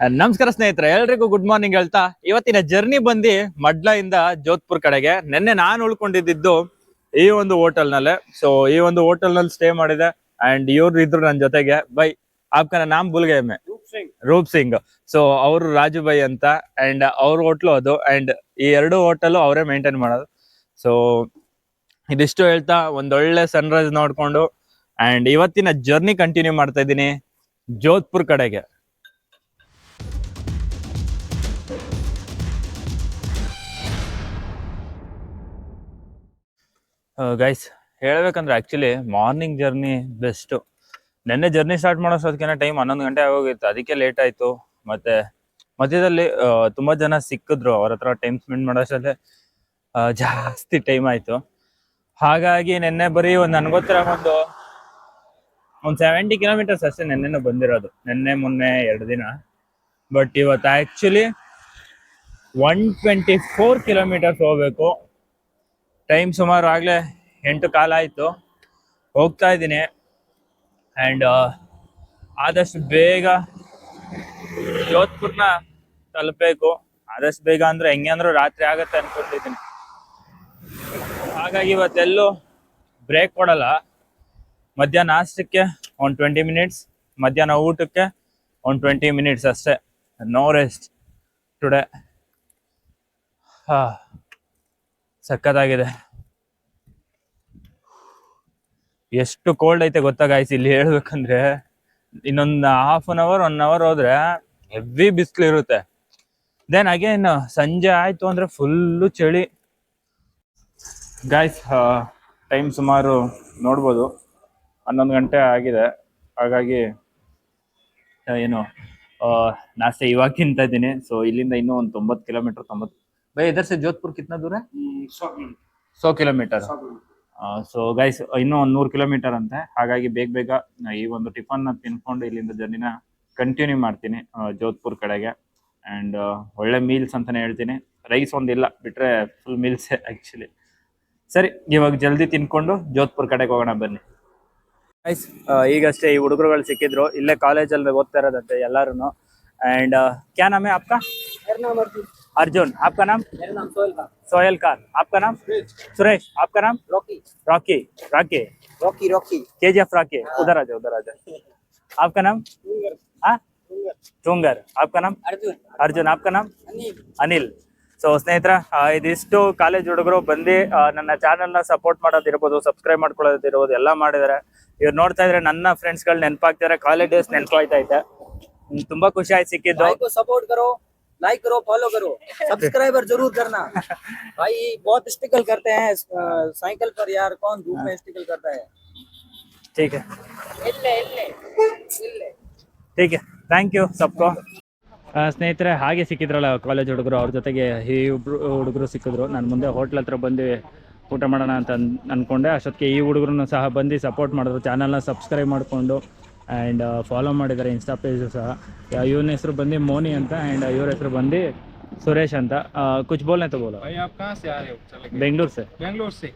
ನಮಸ್ಕಾರ ಸ್ನೇಹಿತರೆ ಎಲ್ರಿಗೂ ಗುಡ್ ಮಾರ್ನಿಂಗ್ ಹೇಳ್ತಾ ಇವತ್ತಿನ ಜರ್ನಿ ಬಂದು ಮಡ್ಲ ಇಂದ ಜೋಧ್ಪುರ್ ಕಡೆಗೆ. ನಿನ್ನೆ ನಾನು ಉಳ್ಕೊಂಡಿದ್ದು ಈ ಒಂದು ಹೋಟೆಲ್ ನಲ್ಲೇ. ಸೊ ಈ ಒಂದು ಹೋಟೆಲ್ನಲ್ಲಿ ಸ್ಟೇ ಮಾಡಿದೆ ಅಂಡ್ ಇವ್ರು ಇದ್ರು ನನ್ನ ಜೊತೆಗೆ. ಬೈ ಆಪ್ಕನ ನಾಮ್ ಬುಲ್ಗೆ ಮೇ ರೂಪ್ ಸಿಂಗ್. ಸೊ ಅವರು ರಾಜು ಬೈ ಅಂತ ಅಂಡ್ ಅವ್ರ ಹೋಟ್ಲು ಅದು ಅಂಡ್ ಈ ಎರಡು ಹೋಟೆಲ್ ಅವರೇ ಮೇಂಟೈನ್ ಮಾಡೋದು. ಸೊ ಇದಿಷ್ಟು ಹೇಳ್ತಾ ಒಂದೊಳ್ಳೆ ಸನ್ರೈಸ್ ನೋಡ್ಕೊಂಡು ಅಂಡ್ ಇವತ್ತಿನ ಜರ್ನಿ ಕಂಟಿನ್ಯೂ ಮಾಡ್ತಾ ಇದ್ದೀನಿ ಜೋಧ್ಪುರ್ ಕಡೆಗೆ. ಗೈಸ್ ಹೇಳಬೇಕಂದ್ರೆ ಆಕ್ಚುಲಿ ಮಾರ್ನಿಂಗ್ ಜರ್ನಿ ಬೆಸ್ಟ್ ನೆನ್ನೆ ಜರ್ನಿ ಸ್ಟಾರ್ಟ್ ಮಾಡೋಷ್ಟೊತ್ತಿಗೆ ಟೈಮ್ ಹನ್ನೊಂದು ಗಂಟೆ ಆಗೋಗಿತ್ತು. ಅದಕ್ಕೆ ಲೇಟ್ ಆಯಿತು. ಮತ್ತೆ ಮಧ್ಯದಲ್ಲಿ ತುಂಬ ಜನ ಸಿಕ್ಕಿದ್ರು. ಅವ್ರ ಹತ್ರ ಟೈಮ್ ಸ್ಪೆಂಡ್ ಮಾಡೋಷ್ಟೇ ಜಾಸ್ತಿ ಟೈಮ್ ಆಯ್ತು. ಹಾಗಾಗಿ ನೆನ್ನೆ ಬರೀ ಒಂದು ನನಗೋತ್ರ ಒಂದು ಒಂದು ಸೆವೆಂಟಿ ಕಿಲೋಮೀಟರ್ಸ್ ಅಷ್ಟೇ ನೆನ್ನೆನೂ ಬಂದಿರೋದು. ನೆನ್ನೆ, ಮೊನ್ನೆ ಎರಡು ದಿನ. ಬಟ್ ಇವತ್ತು actually one twenty four kilometers ಹೋಗ್ಬೇಕು. ಟೈಮ್ ಸುಮಾರು ಆಗಲೇ ಎಂಟು ಕಾಲ ಆಯಿತು. ಹೋಗ್ತಾ ಇದ್ದೀನಿ. ಆ್ಯಂಡ್ ಆದಷ್ಟು ಬೇಗ ಜೋಧ್ಪುರ್ನ ತಲುಪಬೇಕು. ಆದಷ್ಟು ಬೇಗ ಅಂದ್ರೆ ಹೆಂಗೆ ಅಂದರೂ ರಾತ್ರಿ ಆಗುತ್ತೆ ಅಂದ್ಕೊಂಡಿದ್ದೀನಿ ಹಾಗಾಗಿ ಇವತ್ತೆಲ್ಲೂ ಬ್ರೇಕ್ ಕೊಡಲ್ಲ. ಮಧ್ಯಾಹ್ನ ನಾಷ್ಟಕ್ಕೆ ಒಂದು ಟ್ವೆಂಟಿ ಮಿನಿಟ್ಸ್ ಮಧ್ಯಾಹ್ನ ಊಟಕ್ಕೆ ಒಂದು ಟ್ವೆಂಟಿ ಮಿನಿಟ್ಸ್ ಅಷ್ಟೇ. ನೋ ರೆಸ್ಟ್ ಟುಡೇ ಹಾ. ಸಖತ್ತಾಗಿದೆ. ಎಷ್ಟು ಕೋಲ್ಡ್ ಐತೆ ಗೊತ್ತಾ ಗಾಯ್ಸ್ ಇಲ್ಲಿ ಹೇಳ್ಬೇಕಂದ್ರೆ, ಇನ್ನೊಂದು half an hour one hour ಹೋದ್ರೆ ಹೆವಿ ಬಿಸಿಲು ಇರುತ್ತೆ. ದೆನ್ ಅಗೇನ್ ಸಂಜೆ ಆಯ್ತು ಅಂದ್ರೆ ಫುಲ್ಲು ಚಳಿ. ಗಾಯ್ಸ್ ಟೈಮ್ ಸುಮಾರು ನೋಡ್ಬೋದು. ಹನ್ನೊಂದು ಗಂಟೆ ಆಗಿದೆ. ಹಾಗಾಗಿ ಏನು ನಾಷ್ಟೆ ಇವಾಗ ತಿಂತಾ ಇದ್ದೀನಿ. ಸೊ ಇಲ್ಲಿಂದ ಇನ್ನೂ ಒಂದು ತೊಂಬತ್ತು ಕಿಲೋಮೀಟರ್ ತೊಂಬತ್ತು ಬೈ ಇದರ್ ಸೆ ಜೋಧ್ಪುರ್ ಕಿತ್ನಾ ದೂರ ಸೋ ಕಿಲೋಮೀಟರ್ ಸೊ ಗೈಸ್ ಇನ್ನೂ ಒಂದು ನೂರು ಕಿಲೋಮೀಟರ್ ಅಂತೆ ಹಾಗಾಗಿ ಬೇಗ ಬೇಗ ನಾ ಈ ಒಂದು ಟಿಫನ್ ನ ತಿನ್ಕೊಂಡು ಇಲ್ಲಿಂದ ಜರ್ನಿನ ಕಂಟಿನ್ಯೂ ಮಾಡ್ತೀನಿ ಆ, ಜೋಧ್ಪುರ್ ಕಡೆಗೆ ಅಂಡ್ ಒಳ್ಳೆ ಮೀಲ್ಸ್ ಅಂತಾನೆ ಹೇಳ್ತೀನಿ ರೈಸ್ ಒಂದಿಲ್ಲ ಬಿಟ್ರೆ ಫುಲ್ ಮೀಲ್ಸ್ ಆಕ್ಚುಲಿ ಸರಿ ಇವಾಗ ಜಲ್ದಿ ತಿನ್ಕೊಂಡು ಜೋಧ್ಪುರ್ ಕಡೆಗೆ ಹೋಗೋಣ ಬನ್ನಿ ಗೈಸ್ ಈಗಷ್ಟೇ ಈ ಹುಡುಗರುಗಳು ಸಿಕ್ಕಿದ್ರು ಇಲ್ಲೇ ಕಾಲೇಜಲ್ಲಿ ಓದ್ತಾ ಇರೋದಂತೆ ಎಲ್ಲಾರು ಅಂಡ್ ಕ್ಯಾ ನಾಮ್ ಹೈ ಆಪ್ಕಾ मेरा नाम अर्जुन अर्जुन आपका नाम मेरा नाम सोहेल खान सोहेल खान आपका नाम सुरेश आपका नाम Rocky Rocky Rocky Rocky Rocky K G F Rocky उधर आ जाओ उधर आ जाओ आपका नाम हाँ टूंगर आपका नाम अर्जुन ಅರ್ಜುನ್ आपका नाम अनिल ಅನಿಲ್ ಸೊ ಸ್ನೇಹಿತರ ಆ, ಇದಿಷ್ಟು ಕಾಲೇಜ್ ಹುಡುಗರು ಬಂದು ಆ, ನನ್ನ ಚಾನೆಲ್ ನ ಸಪೋರ್ಟ್ ಮಾಡೋದಿರ್ಬೋದು ಸಬ್ಸ್ಕ್ರೈಬ್ ಮಾಡ್ಕೊಳ್ಳೋದಿರ್ಬೋದು ಎಲ್ಲ ಮಾಡಿದಾರೆ ಇವ್ರು ನೋಡ್ತಾ ಇದ್ರೆ ನನ್ನ ಫ್ರೆಂಡ್ಸ್ ಗಳು ನೆನಪಾಗ್ತಾರೆ ಕಾಲೇಜ್ ಡೇಸ್ ನೆನಪಾಯ್ತಾ ಐತೆ ಹ್ಮ್, ತುಂಬಾ ಖುಷಿ ಆಯ್ತು ಸಿಕ್ಕಿದ್ದು भाई को सपोर्ट करो लाइक करो फॉलो करो सब्सक्राइबर जरूर करना भाई बहुत स्टिकल करते हैं अ, साइकिल पर यार कौन धूप में स्टिकल करता है ठीक है इल्ले इल्ले इल्ले ठीक है ಥ್ಯಾಂಕ್ ಯು ಸಬ್ಕೋ ಸ್ನೇಹಿತರೆ ಹಾಗೆ ಸಿಕ್ಕಿದ್ರಲ್ಲ ಕಾಲೇಜ್ ಹುಡುಗರು ಅವ್ರ ಜೊತೆಗೆ ಈ ಇಬ್ರು ಹುಡುಗರು ಸಿಕ್ಕಿದ್ರು ನಾನು ಮುಂದೆ ಹೋಟ್ಲ್ ಹತ್ರ ಬಂದು ಊಟ ಮಾಡೋಣ ಅಂತ ಅನ್ ಅನ್ಕೊಂಡೆ ಅಷ್ಟೊತ್ತಿಗೆ ಈ ಹುಡುಗರನ್ನು ಸಹ ಬಂದು ಸಪೋರ್ಟ್ ಮಾಡಿದ್ರು ಚಾನಲ್ನ ಸಬ್ಸ್ಕ್ರೈಬ್ ಮಾಡಿಕೊಂಡು ಆ್ಯಂಡ್ ಫಾಲೋ ಮಾಡಿದ್ದಾರೆ ಇನ್ಸ್ಟಾ ಪೇಜು ಸಹ ಇವನ ಹೆಸರು ಬಂದು ಮೋನಿ ಅಂತ ಆ್ಯಂಡ್ ಇವ್ರ ಹೆಸರು ಬಂದು ಸುರೇಶ್ ಅಂತ ಆ, ಕುಚ್ ಬೋಲ್ನೆ तो बोलो भाई आप कहाँ से आ रहे हो चले गए बेंगलुरु से बेंगलोर से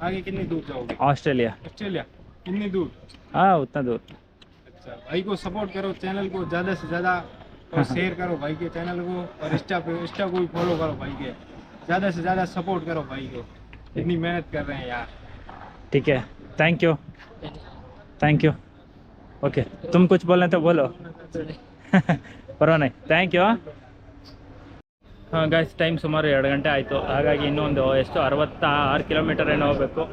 आगे कितनी दूर जाओगे ऑस्ट्रेलिया ऑस्ट्रेलिया कितनी दूर हाँ उतना दूर अच्छा भाई को सपोर्ट करो चैनल को ज़्यादा से ज़्यादा और शेयर करो भाई के चैनल को और इंस्टा पे इंस्टा को भी फॉलो करो भाई के ज़्यादा से ज़्यादा सपोर्ट करो भाई को इतनी मेहनत कर रहे हैं यार ठीक है thank you thank you okay तुम कुछ બોલને तो बोलो। ಪರವಾಗಿಲ್ಲ नहीं। थैंक ಯು ಹಾಂ ಗಾಯ್ಸ್ ಟೈಮ್ ಸುಮಾರು ಎರಡು ಗಂಟೆ ಆಯಿತು. ಹಾಗಾಗಿ ಇನ್ನೊಂದು ಎಷ್ಟು? ಅರವತ್ತ ಆರು ಕಿಲೋಮೀಟರ್ ಏನೋ ಹೋಗಬೇಕು.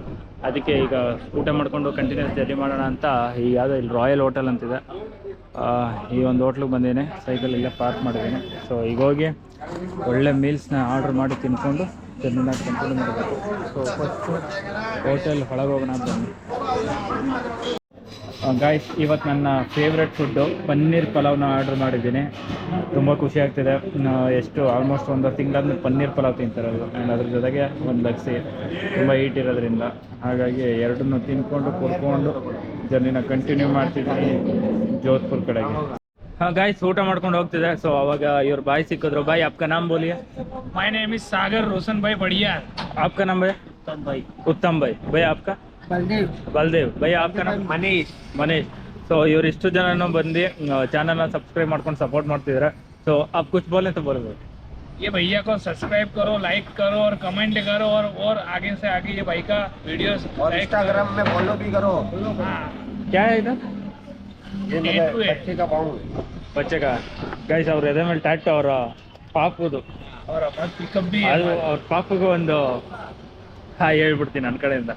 ಅದಕ್ಕೆ ಈಗ ಊಟ ಮಾಡಿಕೊಂಡು ಕಂಟಿನ್ಯೂಸ್ ಜರ್ನಿ ಮಾಡೋಣ ಅಂತ ಈ ಯಾವುದೋ ಇಲ್ಲಿ ರಾಯಲ್ ಹೋಟೆಲ್ ಅಂತಿದೆ. ಈ ಒಂದು ಹೋಟ್ಲಿಗೆ ಬಂದಿದ್ದೀನಿ ಸೈಕಲ್ ಇಲ್ಲೇ ಪಾರ್ಕ್ ಮಾಡಿದ್ದೀನಿ. ಸೊ ಈಗ ಹೋಗಿ ಒಳ್ಳೆ ಮೀಲ್ಸ್ನ ಆರ್ಡ್ರ್ ಮಾಡಿ ತಿನ್ಕೊಂಡು ಜರ್ನಿನ ಕಂಟಿನ್ಯೂ ಮಾಡಬೇಕು ಸೊ ಫಸ್ಟು ಹೋಟೆಲ್ ಒಳಗೆ ಹೋಗೋಣ ಬನ್ನಿ ಗಾಯ್ಸ್ ಇವತ್ತು ನನ್ನ ಫೇವ್ರೆಟ್ ಫುಡ್ಡು ಪನ್ನೀರ್ ಪಲಾವ್ನ ಆರ್ಡ್ರ್ ಮಾಡಿದ್ದೀನಿ. ತುಂಬ ಖುಷಿ ಆಗ್ತಿದೆ. ಎಷ್ಟು ಆಲ್ಮೋಸ್ಟ್ ಒಂದು ತಿಂಗಳಾದ್ಮೇಲೆ ಪನ್ನೀರ್ ಪಲಾವ್ ತಿಂತಾರಲ್ಲ ಆ್ಯಂಡ್ ಅದ್ರ ಜೊತೆಗೆ ಒಂದು ಲಸ್ಸಿ ತುಂಬ ಹೀಟ್ ಇರೋದ್ರಿಂದ. ಹಾಗಾಗಿ ಎರಡನ್ನೂ ತಿನ್ಕೊಂಡು ಕುಡ್ಕೊಂಡು ಜರ್ನಿನ ಕಂಟಿನ್ಯೂ ಮಾಡ್ತಿದ್ದೀನಿ ಜೋಧ್ಪುರ್ ಕಡೆಗೆ. ಹಾಂ ಗಾಯ್ಸ್ ಊಟ ಮಾಡ್ಕೊಂಡು ಹೋಗ್ತಿದೆ. ಸೊ ಅವಾಗ ಇವ್ರ ಬಾಯ್ ಸಿಕ್ಕಿದ್ರು. ಬಾಯ್ ಅಪ್ಕ ನಾಮ್ ಬೋಲಿಯಾ my name is Sagar Roshan ಬಾಯ್ ಬಡಿಯಾ ಅಪ್ಕ ನಾಮ್ ಬಾಯ್? ಉತ್ತಮ್ ಬಾಯ್. ಉತ್ತಮ್ ಬಾಯ್. ಬಾಯ್ ಆಪ್ಕ ಬಲ್ದೇವ್ ಭಯ್ಯ आपका नाम मनीष ಮನೇಶ್ ಸೊ ಇವ್ರು ಇಷ್ಟು ಜನನು ಬಂದು ಚಾನಲ್ನ ಸಬ್ಸ್ಕ್ರೈಬ್ ಮಾಡ್ಕೊಂಡು ಸಪೋರ್ಟ್ ಮಾಡ್ತಿದ್ದಾರೆ तो आप कुछ बोले तो बोलो ये भैया को सब्सक्राइब करो लाइक करो और कमेंट करो और और आगे से आगे ये भाई का वीडियोस और इंस्टाग्राम में फॉलो भी करो हाँ क्या है इधर ये Tattoo मेरे है। बच्चे का पाऊँ बच्चे का ಗೈಸ್ ಅವ್ರ ಎದೆ ಮೇಲೆ ಟ್ಯಾಟ್ ಅವರ ಪಾಪುದು और अपना पिकअप भी है ಅದು ಅವ್ರ ಪಾಪಗೂ ಒಂದು ಹಾಯ್ ಹೇಳ್ಬಿಡ್ತೀನಿ ನನ್ನ ಕಡೆಯಿಂದ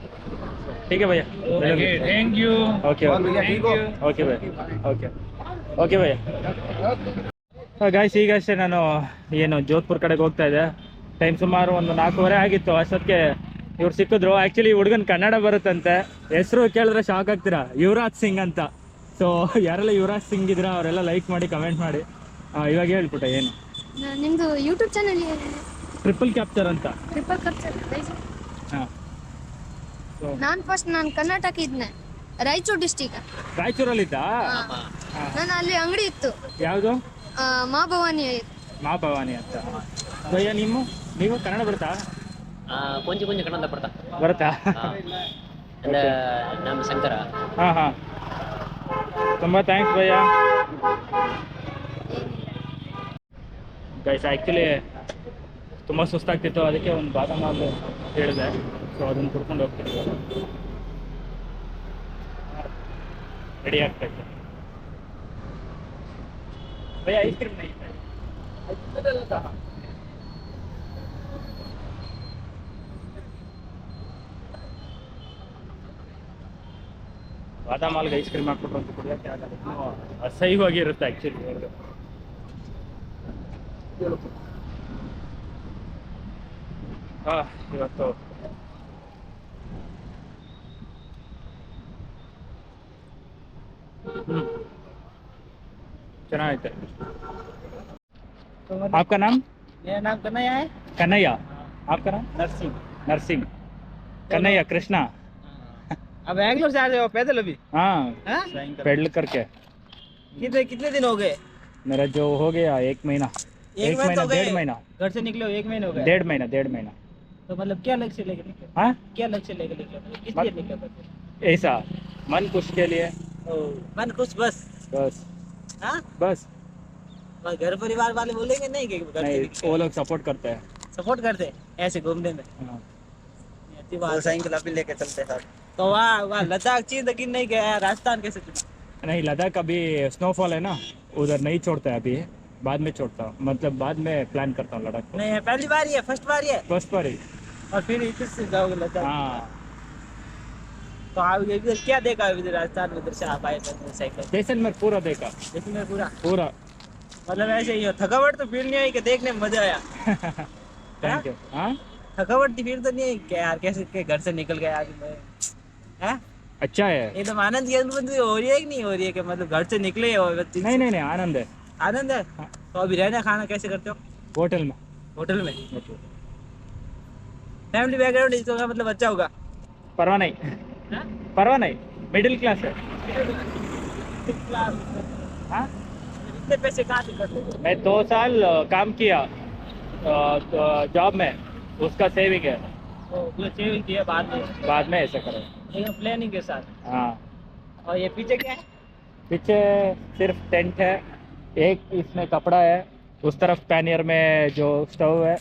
ठीक है भैया ओके थैंक यू ओके और भैया ठीक हो okay bhaiya okay okay bhaiya guys ಈಗಷ್ಟೇ ನಾನು ಏನು ಜೋಧ್ಪುರ್ ಕಡೆಗೆ ಹೋಗ್ತಾ ಇದ್ದೆ ಟೈಮ್ ಸುಮಾರು ಒಂದು ನಾಲ್ಕೂವರೆ ಆಗಿತ್ತು ಅಷ್ಟೊತ್ತಿಗೆ ಇವ್ರು ಸಿಕ್ಕಿದ್ರು ಆ್ಯಕ್ಚುಲಿ ಹುಡುಗನ್ ಕನ್ನಡ ಬರುತ್ತಂತೆ ಹೆಸರು ಕೇಳಿದ್ರೆ ಶಾಕ್ ಆಗ್ತೀರಾ ಯುವರಾಜ್ ಸಿಂಗ್ ಅಂತ ಸೊ ಯಾರೆಲ್ಲ ಯುವರಾಜ್ ಸಿಂಗ್ ಇದ್ರ ಅವರೆಲ್ಲ ಲೈಕ್ ಮಾಡಿ ಕಮೆಂಟ್ ಮಾಡಿ ಆ, ಇವಾಗ ಹೇಳ್ಬಿಟ್ಟೆ ಏನು ನ- ನಿಮ್ದು ಯೂಟ್ಯೂಬ್ ಚಾನಲ್ ಟ್ರಿಪಲ್ ಕ್ಯಾಪ್ಚರ್ ಅಂತ ಟ್ರಿಪಲ್ ಕಲ್ಚರ್ ಹಾಂ ನಾನು ಫಸ್ಟ್ ನಾನ್ ಕರ್ನಾಟಕ ಇದ್ನೆ. ರಾಯಚೂರು ಡಿಸ್ಟಿಕ್ ರಾಯಚೂರಲ್ಲಿದ್ದ? ನಾನು ಅಲ್ಲಿ ಅಂಗಡಿ ಇತ್ತು. ಯಾವುದು? ಆ, ಮಾ ಭವಾನಿ ಮಾ ಭವಾನಿ ಅಂತ. ಭಯ್ಯ ನಿಮ್ಮ? ನೀವು ಕನ್ನಡ ಬರುತ್ತಾ? ಆ, ಕೊಂಚ ಕೊಂಚ ಕನ್ನಡ ಬರ್ತಾ. ಬರುತ್ತಾ? ಅಂದ ನಮ್ಮ ಶಂಕರ. ಹಾ ಹಾ. ತುಂಬಾ ಥ್ಯಾಂಕ್ಸ್ ಭಯ್ಯ. ಗೈಸ್ ಆ್ಯಕ್ಚುಲಿ ತುಂಬ ಸುಸ್ತಾಗ್ತಿತ್ತು. ಅದಕ್ಕೆ ಒಂದು ಬಾದಾಮ ಹಾಲು ಹೇಳಿದೆ. ಸೊ ಅದನ್ನು ಕುಡ್ಕೊಂಡು ಹೋಗ್ತೀನಿ. ರೆಡಿ ಆಗ್ತಾ ಇತ್ತು ಭಯ, ಐಸ್ ಕ್ರೀಮ್ ನೈ ಬಾದಾಮ್ ಹಾಲ್ಗೆ ಐಸ್ ಕ್ರೀಮ್ ಹಾಕ್ಬಿಟ್ಟು ಅಂತ ಕುಡಿಯೋಕ್ಕೆ ಆಗಲ್ಲ. ಅಸಹ್ಯವಾಗಿರುತ್ತೆ ಆ್ಯಕ್ಚುಲಿ ಹಾಂ ಇವತ್ತು ಚೆನ್ನಾಗೈತೆ आपका नाम मेरा नाम कन्हैया है कन्हैया आपका नाम नरसिंह नरसिंह कन्हैया कृष्णा अब बैंगलोर से आ रहे हो पैदल अभी हाँ हाँ? पेडल करके कितने कितने दिन हो गए मेरा जो हो गया एक महीना एक एक महीना महीना तो गए। डेढ़ महीना घर से निकले हो एक महीने हो गए डेढ़ महीना डेढ़ महीना तो मतलब क्या लक्ष्य लेके निकले हाँ क्या लक्ष्य लेके निकले मतलब किस मत- लिए निकले बच्चे? ऐसा मन खुश के लिए ओ, मन खुश बस। बस। हाँ? बस। घर परिवार वाले बोलेंगे नहीं कि नहीं वो लोग सपोर्ट करते हैं। सपोर्ट करते हैं? ऐसे घूमने में? हाँ। अच्छी बात साइकिल अभी लेके चलते हैं तो वहाँ वहाँ लद्दाख चीज़ लेकिन नहीं गया राजस्थान कैसे चुना नहीं लद्दाख अभी स्नोफॉल है ना उधर नहीं छोड़ता है अभी। बाद में छोड़ता हूँ। मतलब बाद में प्लान करता हूँ लद्दाख नहीं पहली बार ही है फ़र्स्ट बार ही है। फ़र्स्ट पर ही। और फिर इधर से जाओगे लद्दाख? हाँ। तो आप इधर क्या देखा इधर राजस्थान में इधर से आप आए साइकिल जैसलमेर पूरा देखा। इसमें पूरा? पूरा। मतलब ऐसे ही हो थकावट तो फिर नहीं आई कि देखने में मज़ा आया। थैंक यू हाँ? थकावट थी फिर तो नहीं आई कि यार कैसे के घर से निकल गया आज मैं। अच्छा है। एकदम आनंद की अनुभूति हो रही है कि नहीं हो रही है कि मतलब घर से निकले हो बच्चे नहीं नहीं नहीं आनंद है। आनंद है? तो अभी रहना खाना कैसे करते हो? होटल में। होटल में? फैमिली बैकग्राउंड इसका मतलब अच्छा होगा। परवा नहीं। हाँ? परवा नहीं मिडिल क्लास है। हाँ? इतने पैसे कहाँ से करते मैं दो साल काम किया जॉब में उसका सेविंग है। सेविंग किया बाद में? बाद में ऐसा करो। प्लानिंग के साथ? हाँ। और ये पीछे क्या है? पीछे सिर्फ़ टेंट है एक इसमें कपड़ा है उस तरफ़ पैनियर में जो स्टोव है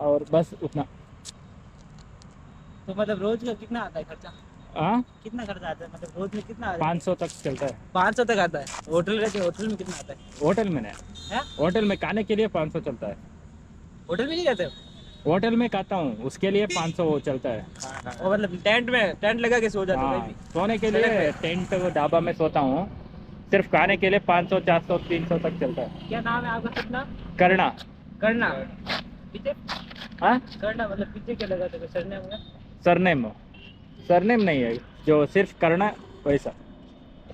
और बस उतना। तो मतलब रोज का कितना आता है खर्चा? हाँ? कितना खर्चा आता है? मतलब रोज में कितना पाँच सौ तक चलता है। पाँच सौ तक आता है? होटल रहते होटल में कितना आता है? होटल में नहीं हैं? होटल में खाने के लिए पाँच सौ चलता है। होटल में नहीं हो? होटल में खाता हूँ उसके लिए पाँच सौ चलता है। और मतलब टेंट में टेंट लगा के सो जाते हो हाँ सोने के लिए टेंट ढाबा में सोता हूँ। सिर्फ़ खाने के लिए पाँच सौ चार सौ तीन सौ तक चलता है। क्या नाम है आपका कितना करना। करना। पीछे? हाँ? करना मतलब पीछे क्या लगाते हो? Surname surname. सरनेम नहीं है जो सिर्फ़ करना वैसा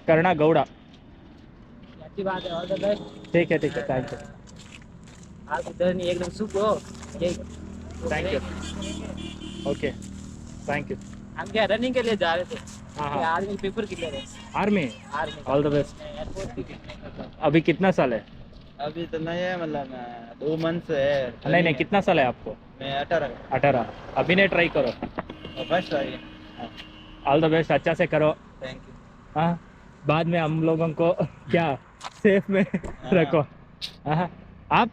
करना गौड़ा। अच्छी बात है और तो ठीक है ठीक है थैंक यू आप इधर नहीं एकदम सुख हो। Thank you okay thank you हम क्या रनिंग के लिए जा रहे थे? आर्मी पेपर क्लियर है? Army army all the best अभी कितना साल है? अभी तो नहीं है मतलब दो मंथ है। नहीं नहीं कितना साल है आपको? मैं अठारह। अठारह। अभी नहीं ट्राई करो। First I all the best अच्छा से करो थैंक यू हाँ बाद में हम लोगों को क्या सेफ में रखो हाँ आप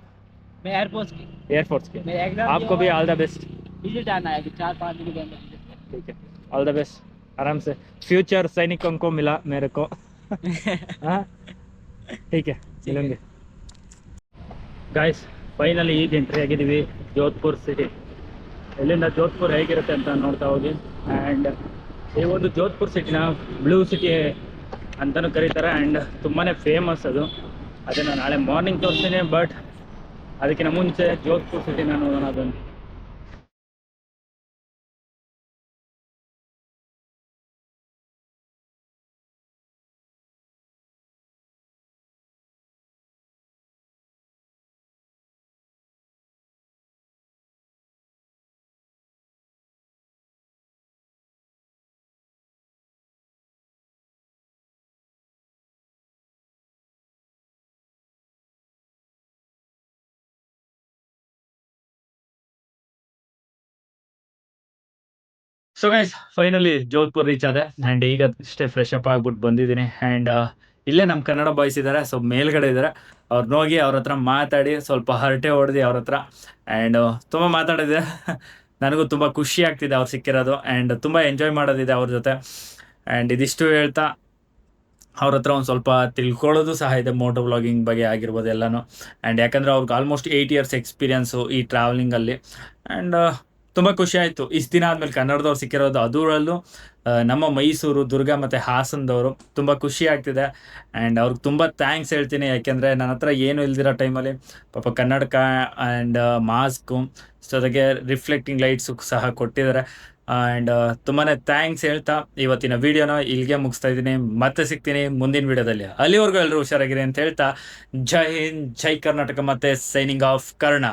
मैं एयरपोर्ट की एयरफोर्स के मेरा एग्जाम आपको भी ऑल द बेस्ट विजिट आना है अभी चार पाँच दिन के अंदर visit ठीक है ऑल द बेस्ट आराम से फ्यूचर सैनिकों को मिला मेरे को हाँ ठीक है मिलेंगे ಗಾಯ್ಸ್ ಫೈನಲಿ ಈಗ ಎಂಟ್ರಿ ಆಗಿದ್ದೀವಿ ಜೋಧ್ಪುರ್ ಸಿಟಿ ಎಲ್ಲಿಂದ ಜೋಧ್ಪುರ್ ಹೇಗಿರುತ್ತೆ ಅಂತ ನೋಡ್ತಾ ಹೋಗಿ. ಆ್ಯಂಡ್ ಈ ಒಂದು ಜೋಧ್ಪುರ್ ಸಿಟಿನ ಬ್ಲೂ ಸಿಟಿ ಅಂತಲೂ ಕರೀತಾರೆ. ಆ್ಯಂಡ್ ತುಂಬಾ ಫೇಮಸ್ ಅದು. ಅದನ್ನು ನಾಳೆ ಮಾರ್ನಿಂಗ್ ತೋರಿಸ್ತೀನಿ ಬಟ್ ಅದಕ್ಕಿಂತ ಮುಂಚೆ ಜೋಧ್ಪುರ್ ಸಿಟಿನ ನೋಡೋಣ ಅದನ್ನು so guys finally Jodhpur reach ಆದೆ. ಆ್ಯಂಡ್ ಈಗ ಅಷ್ಟೇ ಫ್ರೆಶ್ ಅಪ್ ಆಗ್ಬಿಟ್ಟು ಬಂದಿದ್ದೀನಿ. ಆ್ಯಂಡ್ ಇಲ್ಲೇ ನಮ್ಮ ಕನ್ನಡ ಬಾಯ್ಸ್ ಇದ್ದಾರೆ ಸೊ ಮೇಲ್ಗಡೆ ಇದ್ದಾರೆ ಅವ್ರನ್ನ ಹೋಗಿ ಅವ್ರ ಹತ್ರ ಮಾತಾಡಿ, ಸ್ವಲ್ಪ ಹರಟೆ ಹೊಡೆದು ಅವ್ರ ಹತ್ರ. ಆ್ಯಂಡ್ ತುಂಬ ಮಾತಾಡಿದೆ. ನನಗೂ ತುಂಬ ಖುಷಿ ಆಗ್ತಿದೆ ಅವ್ರು ಸಿಕ್ಕಿರೋದು. ಆ್ಯಂಡ್ ತುಂಬ ಎಂಜಾಯ್ ಮಾಡೋದಿದೆ ಅವ್ರ ಜೊತೆ. ಆ್ಯಂಡ್ ಇದಿಷ್ಟು ಹೇಳ್ತಾ ಅವ್ರ ಹತ್ರ ಒಂದು ಸ್ವಲ್ಪ ತಿಳ್ಕೊಳ್ಳೋದು ಸಹ ಇದೆ ಮೋಟೋ ವ್ಲಾಗಿಂಗ್ ಬಗ್ಗೆ ಆಗಿರ್ಬೋದು ಎಲ್ಲನೂ. ಆ್ಯಂಡ್ ಯಾಕಂದರೆ ಅವ್ರಿಗೆ ಆಲ್ಮೋಸ್ಟ್ ಏಯ್ಟ್ ಇಯರ್ಸ್ ಎಕ್ಸ್ಪೀರಿಯನ್ಸು ಈ ಟ್ರಾವೆಲಿಂಗಲ್ಲಿ ಆ್ಯಂಡ್ ತುಂಬ ಖುಷಿ ಆಯಿತು. ಇಷ್ಟು ದಿನ ಆದಮೇಲೆ ಕನ್ನಡದವ್ರು ಸಿಕ್ಕಿರೋದು ಅದರಲ್ಲೂ. ನಮ್ಮ ಮೈಸೂರು, ದುರ್ಗ ಮತ್ತು ಹಾಸನದವರು ತುಂಬ ಖುಷಿ ಆಗ್ತಿದೆ. ಆ್ಯಂಡ್ ಅವ್ರಿಗೆ ತುಂಬ ಥ್ಯಾಂಕ್ಸ್ ಹೇಳ್ತೀನಿ. ಯಾಕೆಂದರೆ ನನ್ನ ಹತ್ರ ಏನು ಇಲ್ದಿರೋ ಟೈಮಲ್ಲಿ ಪಾಪ ಕನ್ನಡಕ ಆ್ಯಂಡ್ ಮಾಸ್ಕು ಜೊತೆಗೆ ರಿಫ್ಲೆಕ್ಟಿಂಗ್ ಲೈಟ್ಸು ಸಹ ಕೊಟ್ಟಿದ್ದಾರೆ. ಆ್ಯಂಡ್ ತುಂಬಾ ಥ್ಯಾಂಕ್ಸ್ ಹೇಳ್ತಾ ಇವತ್ತಿನ ವೀಡಿಯೋನ ಇಲ್ಲಿಗೆ ಮುಗಿಸ್ತಾ ಇದ್ದೀನಿ. ಮತ್ತೆ ಸಿಗ್ತೀನಿ ಮುಂದಿನ ವೀಡಿಯೋದಲ್ಲಿ ಅಲ್ಲಿವರೆಗೂ ಎಲ್ಲರೂ ಹುಷಾರಾಗಿರಿ ಅಂತ ಹೇಳ್ತಾ, ಜೈ ಹಿಂದ್, ಜೈ ಕರ್ನಾಟಕ ಮತ್ತು ಸೈನಿಂಗ್ ಆಫ್ ಕರ್ಣ.